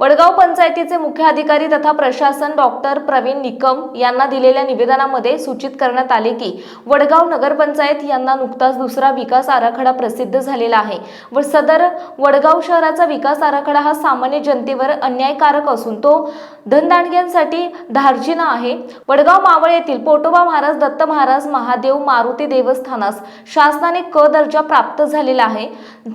वडगाव पंचायतीचे मुख्य अधिकारी तथा प्रशासन डॉक्टर प्रवीण निकम यांना दिलेल्या निवेदनामध्ये सूचित करण्यात आले की वडगाव नगरपंचायत यांना नुकताच दुसरा विकास आराखडा प्रसिद्ध झालेला आहे व सदर वडगाव शहराचा विकास आराखडा हा सामान्य जनतेवर अन्यायकारक असून तो धनदांडग्यांसाठी धार्जिना आहे. वडगाव मावळ येथील पोटोबा महाराज दत्त महाराज महादेव मारुती देवस्थानास शासनाने क दर्जा प्राप्त झालेला आहे.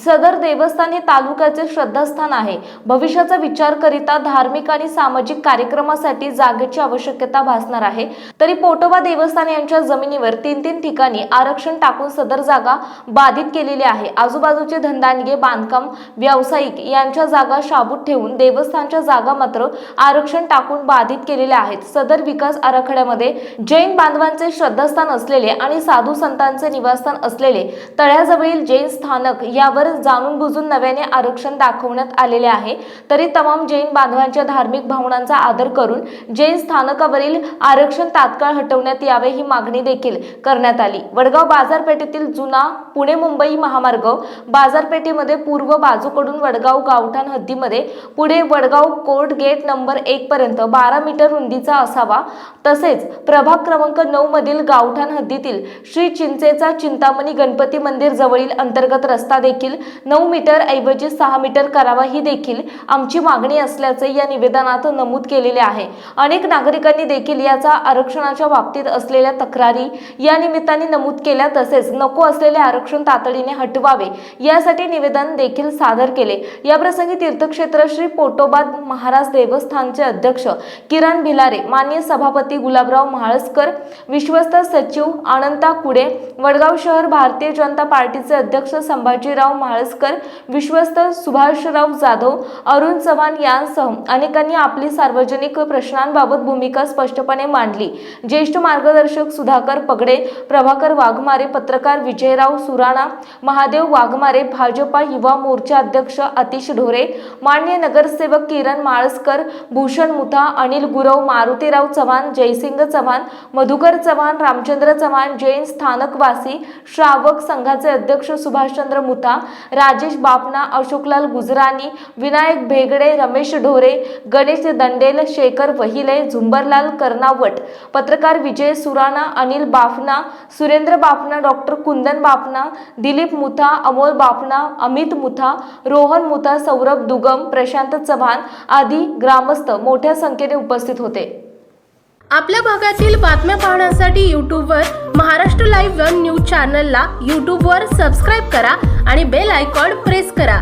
सदर देवस्थान हे तालुक्याचे श्रद्धास्थान आहे. भविष्याचा विचार प्रचारकरिता धार्मिक आणि सामाजिक कार्यक्रमासाठी जागेची आवश्यकता भासणार आहे. तरी पोटोबा देवस्थान यांच्या जमिनीवर तीन तीन ठिकाणी आरक्षण टाकून सदर जागा बाधित केलेली आहे. आजूबाजूचे धंदांगे बांधकाम व्यावसायिक यांच्या जागा शाबूत ठेवून देवस्थानच्या जागा मात्र आरक्षण टाकून बाधित केलेल्या आहेत. सदर विकास आराखड्यामध्ये जैन बांधवांचे श्रद्धास्थान असलेले आणि साधू संतांचे निवासस्थान असलेले तळ्याजवळील जैन स्थानक यावर जाणून बुजून नव्याने आरक्षण दाखवण्यात आलेले आहे. तरी तमाम जैन बांधवांच्या धार्मिक भावनांचा आदर करून जैन स्थानकावरील आरक्षण तात्काळ हटवण्यात यावे ही मागणी देखील करण्यात आली. वडगाव बाजारपेठेतील जुना पुणे मुंबई महामार्ग बाजारपेठेमध्ये पूर्व बाजूकडून वडगाव गावठाण हद्दीमध्ये पुढे वडगाव कोर्ट गेट नंबर एक पर्यंत बारा मीटर रुंदीचा असावा. तसेच प्रभाग क्रमांक नऊ मधील गावठाण हद्दीतील श्री चिंचेचा चिंतामणी गणपती मंदिर जवळील अंतर्गत रस्ता देखील नऊ मीटर ऐवजी सहा मीटर करावा ही देखील आमची मागणी असल्याचे या निवेदनात नमूद केलेले आहे. अनेक नागरिकांनी देखील याचा आरक्षणाच्या बाबतीत असलेल्या तक्रारी या निमित्ताने नमूद केल्या तसेच नको असलेले आरक्षण तातडीने हटवावे यासाठी निवेदन देखील सादर केले. याप्रसंगी तीर्थक्षेत्र श्री पोटोबाद महाराज देवस्थानचे अध्यक्ष किरण भिलारे मान्य सभापती गुलाबराव म्हाळसकर विश्वस्त सचिव अनंता कुडे वडगाव शहर भारतीय जनता पार्टीचे अध्यक्ष संभाजीराव म्हाळसकर विश्वस्त सुभाषराव जाधव अरुण चव्हाण यांसह अनेकांनी आपली सार्वजनिक प्रश्नांबाबत भूमिका स्पष्टपणे मांडली. ज्येष्ठ मार्गदर्शक सुधाकर पगडे प्रभाकर वाघमारे पत्रकार विजयराव सुराणा महादेव वाघमारे भाजपा युवा मोर्चा अध्यक्ष अतिश ढोरे मान्य नगरसेवक किरण माळसकर भूषण मुथा अनिल गुरव मारुतीराव चव्हाण जयसिंग चव्हाण मधुकर चव्हाण रामचंद्र चव्हाण जैन स्थानकवासी श्रावक संघाचे अध्यक्ष सुभाषचंद्र मुथा राजेश बापना अशोकलाल गुजरानी विनायक भेगडे रमेश ढोरे गणेश दंडेल शेखर वहिले झुंबरलाल कर्नावट पत्रकार विजय सुराणा अनिल बाफना सुरेंद्र बाफना डॉक्टर कुंदन बाफना दिलीप मुथा अमोल बाफना अमित मुथा रोहन मुथा सौरभ दुगम प्रशांत चव्हाण आदी ग्रामस्थ मोठ्या संख्येने उपस्थित होते. आपल्या भागातील बातम्या पाहण्यासाठी यूट्यूबवर महाराष्ट्र लाईव्ह वन न्यूज चॅनलला यूट्यूबवर सबस्क्राईब करा आणि बेल आयकॉन प्रेस करा.